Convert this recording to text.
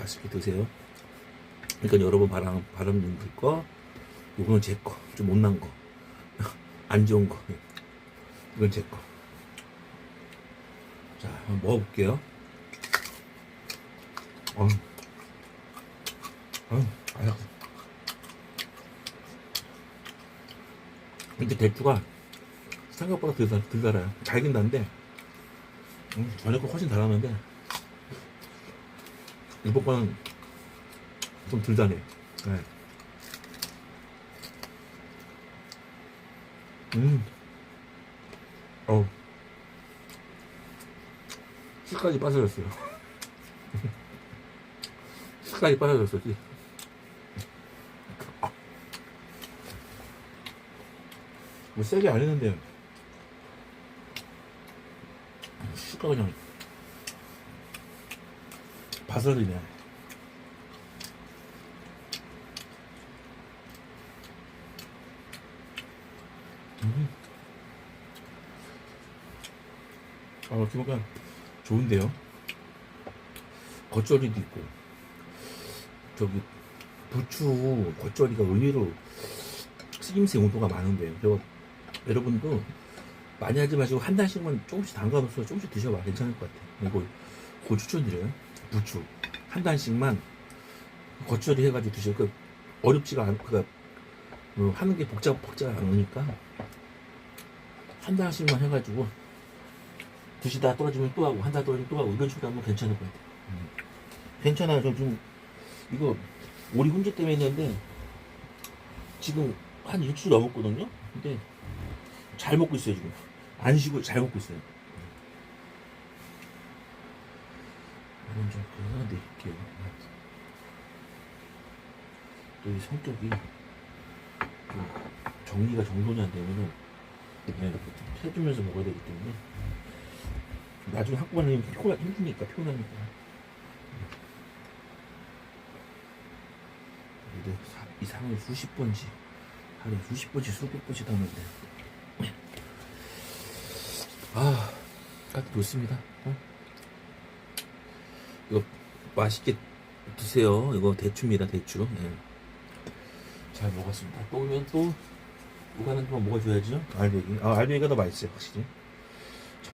맛있게 드세요. 그러니까 여러분 바람 바람님들 거, 이거는 제 거, 좀 못난 거, 안 좋은 거, 이건 제 거. 자, 한번 먹어볼게요. 어, 어. 근데 대추가 생각보다 덜, 달- 덜 달아요. 달긴 단데, 음, 전에 거 훨씬 달았는데, 이번 거는 좀덜 달해. 네. 음, 어우. 씨까지 빠져졌어요. 씨까지 빠져졌었지. 뭐 세게 안 했는데 씨가 그냥 바설이네. 음. 아, 이렇게 보니까 좋은데요? 겉절이도 있고, 저기, 부추 겉절이가 의외로 쓰임새 용도가 많은데요. 그래서 여러분도 많이 하지 마시고 한 달씩만 조금씩 담가놓어서 조금씩 드셔봐. 괜찮을 것 같아요. 이거, 그거 추천드려요. 부추. 한 달씩만 겉절이 해가지고 드셔. 그, 어렵지가 않고, 그, 어, 하는 게 복잡, 복잡 않으니까 한 달씩만 해가지고 드시다 떨어지면 또 하고 한 달 떨어지면 또 하고 이런 식으로 하면 괜찮을 것 같아요. 음. 괜찮아요. 저 지금 이거 오리 훈제 때문에 했는데 지금 한 일주일 넘었거든요. 근데 잘 먹고 있어요 지금. 안 쉬고 잘 먹고 있어요. 이건 좀 그거 내릴게요. 또이 성격이 좀 정리가 정돈이 안 되면은 네, 해주면서 먹어야 되기 때문에 나중에 한꺼번에 피곤하, 힘드니까 피곤하니까 사- 이 상을 수십 번씩 하루에 수십 번씩 수백 번씩 하는데 아, 딱 좋습니다. 어? 이거 맛있게 드세요. 이거 대추입니다, 대추. 예. 잘 먹었습니다. 또 오면 또 누가는 또 먹어줘야죠. 알배기. 아, 알배기가 더 맛있어요, 확실히.